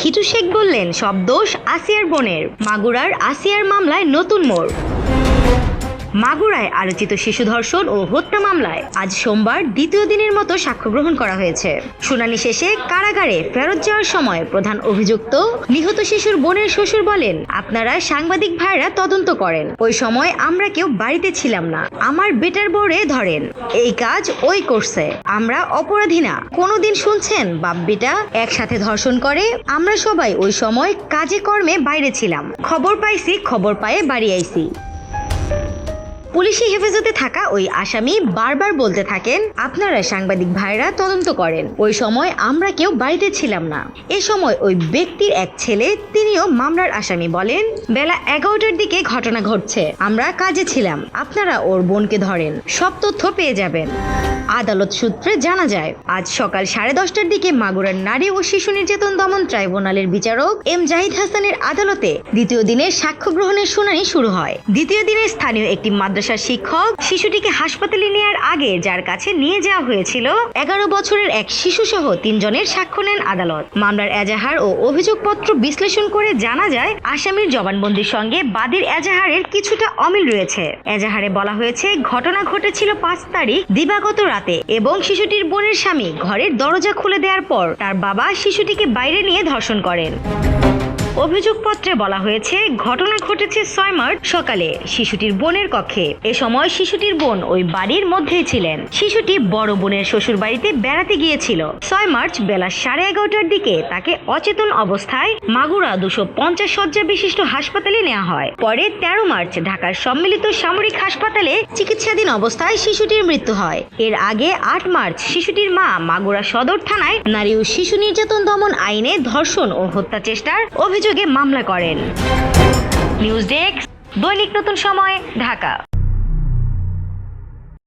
হিটু শেখ বললেন সব দোষ আসিয়ার বোনের মাগুরার আসিয়ার মামলায় নতুন মোড়। মাগুরায় আলোচিত শিশু ধর্ষণ ও হত্যা মামলায় আজ সোমবার দ্বিতীয় দিনের মতো সাক্ষ্য গ্রহণ করা হয়েছে। শুনানি শেষে কারাগারে ফেরত যাওয়ার সময় প্রধান অভিযুক্ত নিহত শিশুর বোনের শ্বশুর বলেন, আপনারা সাংবাদিক ভাইরা তদন্ত করেন। ওই সময় আমরা কেউ বাড়িতে ছিলাম না। আমার বেটার বোরে ধরেন। এই কাজ ওই করছে। আমরা অপরাধী না। কোনোদিন শুনছেন বাপ বেটা একসাথে ধর্ষণ করে? আমরা সবাই ওই সময় কাজে কর্মে বাইরে ছিলাম। খবর পাইছি, খবর পায়ে বাড়ি আইছি। পুলিশি হেফাজতে থাকা ওই আসামি বারবার বলতে থাকেন, আপনারা সাংবাদিক ভাইরা তদন্ত করেন। ওই সময় আমরা কেউ বাড়িতে ছিলাম না। এ সময় ওই ব্যক্তির এক ছেলে, তিনিও মামলার আসামি বলেন, বেলা এগারোটার দিকে ঘটনা ঘটছে। আমরা কাজে ছিলাম। আপনারা ওর বোনকে ধরেন। সব তথ্য পেয়ে যাবেন। আদালত সূত্রে জানা যায়, আজ সকাল সাড়ে দশটার দিকে মাগুরার নারী ও শিশু নির্যাতন দমন ট্রাইব্যুনালের বিচারক এম জাহিদ হাসানের আদালতে দ্বিতীয় দিনের সাক্ষ্য গ্রহণের শুনানি শুরু হয়। দ্বিতীয় দিনে স্থানীয় একটি মাদ্রাসার শিক্ষক। শিশুটিকে হাসপাতালে নেওয়ার আগে যার কাছে নিয়ে যাওয়া হয়েছিল, এগারো বছরের এক শিশু সহ তিনজনের সাক্ষ্য নেন আদালত। মামলার এজাহার ও অভিযোগপত্র বিশ্লেষণ করে জানা যায়, আসামির জবানবন্দির সঙ্গে বাদীর এজাহারের কিছুটা অমিল রয়েছে। এজাহারে বলা হয়েছে, ঘটনা ঘটেছিল পাঁচ তারিখ, দিবাগত রাতে, এবং শিশুটির বোনের স্বামী ঘরের দরজা খুলে দেওয়ার পর তার বাবা শিশুটিকে বাইরে নিয়ে ধর্ষণ করেন। অভিযোগপত্রে বলা হয়েছে, ঘটনা ঘটেছে ছয় মার্চ সকালে শিশুটির বোনের কক্ষে। এ সময় শিশুটির বোন ওই বাড়ির মধ্যেই ছিলেন। শিশুটি বড় বোনের শ্বশুর বাড়িতে বেড়াতে গিয়েছিল। ছয় মার্চ বেলা সাড়ে এগারোটার দিকে তাকে অচেতন অবস্থায় মাগুরা দুশো পঞ্চাশ শয্যা বিশিষ্ট হাসপাতালে নেওয়া হয়। পরে তেরো মার্চ ঢাকার সম্মিলিত সামরিক হাসপাতালে চিকিৎসাধীন অবস্থায় শিশুটির মৃত্যু হয়। এর আগে আট মার্চ শিশুটির মা মাগুরা সদর থানায় নারী ও শিশু নির্যাতন দমন আইনে ধর্ষণ ও হত্যা চেষ্টার অভিযোগে মামলা করেন। নিউজ ডেস্ক দৈনিক নতুন সময় ঢাকা।